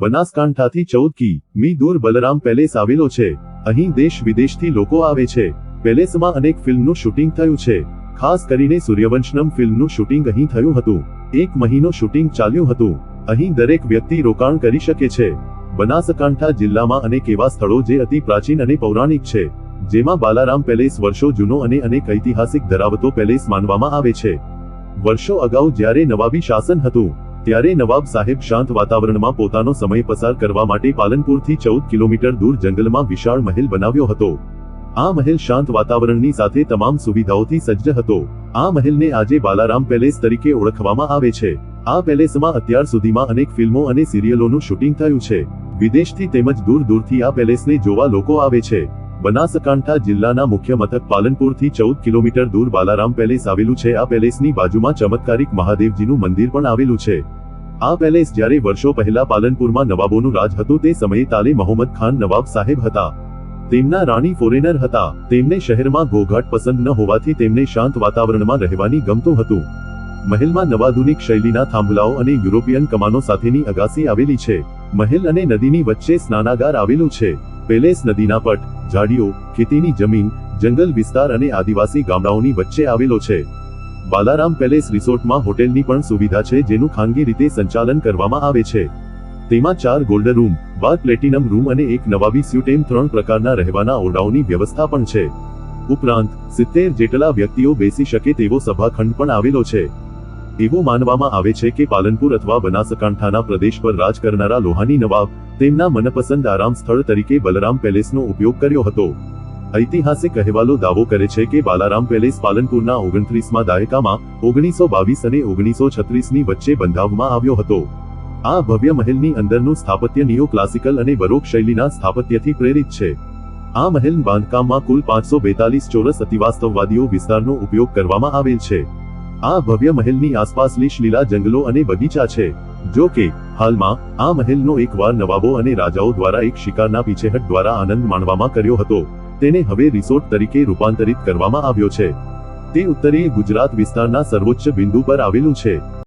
બનાસકાંઠાથી ચૌદ કી. મી દૂર બલરામ પેલેસ આવેલો છે. અહીં દેશ વિદેશથી લોકો આવે છે. પેલેસમાં અનેક ફિલ્મનું શૂટિંગ થયું છે. ખાસ કરીને સૂર્યવંશનમ ફિલ્મનું શૂટિંગ અહીં થયું હતું. એક મહિનો શૂટિંગ ચાલ્યું હતું. અહીં દરેક વ્યક્તિ રોકાણ કરી શકે છે. બનાસકાંઠા જિલ્લામાં અનેક એવા સ્થળો જે અતિ પ્રાચીન અને પૌરાણિક છે, જેમાં બાલારામ પેલેસ વર્ષો જૂનો અને અનેક ઐતિહાસિક ધરાવતો પેલેસ માનવામાં આવે છે. વર્ષો અગાઉ જ્યારે નવાબી શાસન હતું ત્યારે નવાબ સાહેબ શાંત વાતાવરણમાં પોતાનો સમય પસાર કરવા માટે પાલનપુરથી ચૌદ કિલોમીટર દૂર જંગલમાં વિશાળ મહેલ બનાવ્યો હતો. આ મહેલ શાંત વાતાવરણની સાથે તમામ સુવિધાઓથી સજ્જ હતો. આ મહેલને આજે બાલારામ પેલેસ તરીકે ઓળખવામાં આવે છે. આ પેલેસમાં અત્યાર સુધીમાં અનેક ફિલ્મો અને સિરિયલોનું શૂટિંગ થયું છે. વિદેશથી તેમજ દૂર દૂરથી આ પેલેસને જોવા લોકો આવે છે. બનાસકાંઠા જિલ્લાના મુખ્ય મથક પાલનપુરથી ચૌદ કિલોમીટર દૂર બાલારામ પેલેસ આવેલું છે. આ પેલેસની બાજુમાં ચમત્કારિક મહાદેવજીનું મંદિર પણ આવેલું છે. આ પેલેસ જ્યારે વર્ષો પહેલા પાલનપુરમાં નવાબોનું રાજ હતું, તે સમયે તાલે મોહમ્મદ ખાન નવાબ સાહેબ હતા. તેમના રાણી ફોરેનર હતા. તેમને શહેરમાં ઘોઘાટ પસંદ ન હોવાથી તેમને શાંત વાતાવરણમાં રહેવાની ગમતું હતું. મહેલમાં નવાધુનિક શૈલીના થાંભલાઓ અને યુરોપિયન કમાનો સાથેની અગાસી આવેલી છે. મહેલ અને નદીની વચ્ચે સ્નાનાગાર આવેલું છે. પેલેસ નદીના પટ ઝાડીઓ, ખેતીની જમીન, જંગલ વિસ્તાર અને આદિવાસી ગામડાઓની વચ્ચે આવેલો છે. બાલારામ પેલેસ રિસોર્ટમાં હોટેલની પણ સુવિધા છે જેનું ખાનગી રીતે સંચાલન કરવામાં આવે છે. તેમાં ચાર ગોલ્ડ રૂમ, બાર પ્લેટિનમ રૂમ અને એક નવાબી સ્યુટ એમ ત્રણ પ્રકારના રહેવાના ઓરડાઓની વ્યવસ્થા પણ છે. ઉપરાંત, સિત્તેર જેટલા વ્યક્તિઓ બેસી શકે તેવો સભાખંડ પણ આવેલો છે. એવું માનવામાં આવે છે કે પાલનપુર અથવા બનાસકાંઠાના પ્રદેશ પર રાજ કરનારા લોહાની નવાબ, તેમના મનપસંદ આરામ સ્થળ તરીકે બલરામ પેલેસનો ઉપયોગ કર્યો હતો. ઐતિહાસિક અહેવાલો દાવો કરે છે કે બાલારામ પેલેસ પાલનપુરના ઓગણત્રીસમાં દાયકામાં ઓગણીસો બાવીસ અને ઓગણીસો છત્રીસની વચ્ચે બંધાવવામાં આવ્યો હતો. આ ભવ્ય મહેલની અંદરનું સ્થાપત્ય નિયો ક્લાસિકલ અને બરોક શૈલીના સ્થાપત્યથી પ્રેરિત છે. આ મહેલ બાંધકામમાં કુલ પાંચસો બેતાલીસ ચોરસ અતિવાસ્તવવાદીઓ વિસ્તારનો ઉપયોગ કરવામાં આવેલ છે. આ ભવ્ય મહેલની આસપાસ લીશ લીલા જંગલો અને બગીચા છે, જો કે, હાલમાં, આ મહેલનો એકવાર નવાબો અને રાજાઓ દ્વારા એક શિકારના પીછેહટ દ્વારા આનંદ માણવામાં કર્યો હતો, તેને હવે રિસોર્ટ તરીકે રૂપાંતરિત કરવામાં આવ્યો છે. તે ઉત્તરીય ગુજરાત વિસ્તારના સર્વોચ્ચ બિંદુ પર આવેલું છે.